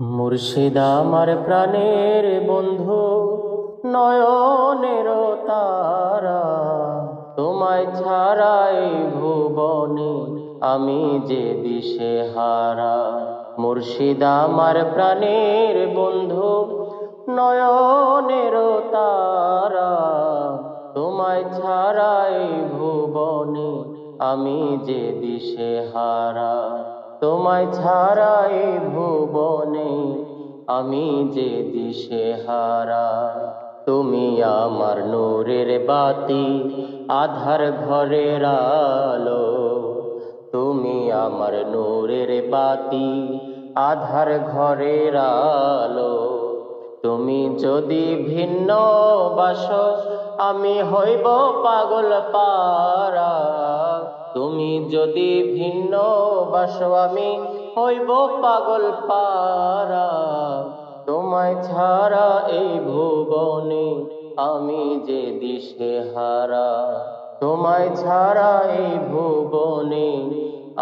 মুর্শিদ আমার প্রাণের বন্ধু, নয়নের তারা। তোমায় ছাড়াই ভুবনে আমি যে দিশে হারা। মুর্শিদ আমার প্রাণের বন্ধু, নয়নের তারা। তোমায় ছাড়াই ভুবনে আমি যে দিশে হারা। তোমায় ছাড়াই ভুবনে আমি যে দিশে হারা। তুমি আমার নূরের বাতি, আধার ঘরের আলো। তুমি আমার নূরের বাতি, আধার ঘরের আলো। তুমি যদি ভিন্ন বাস আমি হইব পাগল পারা তুমি যদি ভিন্ন বাস আমি হইব পাগল পারা তোমায় ছাড়া এই ভুবনে আমি যে দিশে হারা। তোমায় ছাড়া এই ভুবনে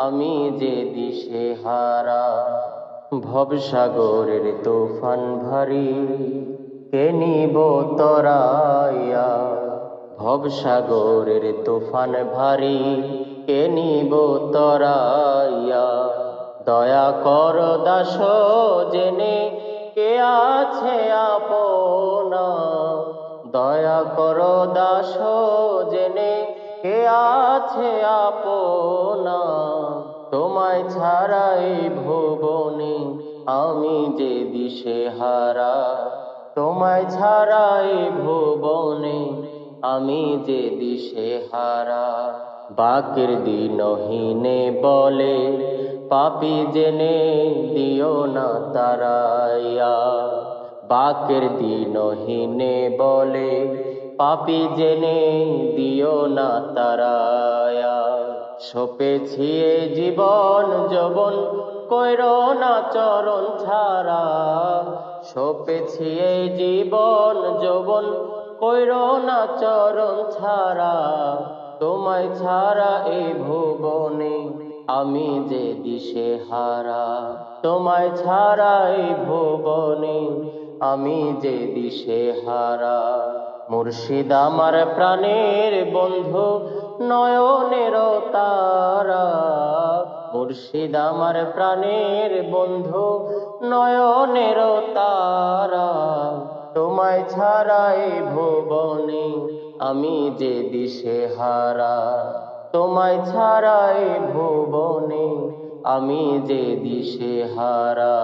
আমি যে দিশে হারা। ভবসাগরের তুফান ভারী, কে নিব তরাইয়া? ভবসাগরের তুফান ভারী, কে নিব তরাইয়া? দয়া কর দাস জেনে কে আছে আপনা। দয়া কর দাস জেনে কে আছে আপনা। তোমায় ছাড়াই ভুবনে আমি যে দিশে হারা, তোমায় ছাড়াই ভুবনে আমি যে দিশে হারা। বাকের দিনহীনে বলে, পাপি জেনে দিও না তারাইয়া। বাকের দিনহীনে বলে, পাপি জেনে দিও না তারায়া সপেছি জীবন যবন কইর না চরণ ছাড়া। সপেছি এই জীবন যবন কইর না চরণ ছাড়া। তোমায় ছাড়া এই ভুবনে আমি যে দিশে হারা তোমায় ছাড়া এই ভুবনে আমি যে দিশে হারা মুর্শিদ আমার প্রাণের বন্ধু নয়নের তারা। মুর্শিদ আমার প্রাণের বন্ধু, নয়নের তারা। তোমায় ছাড়াই ভুবনে আমি যে দিশে হারা। তোমায় ছাড়াই ভুবনে আমি যে দিশে হারা।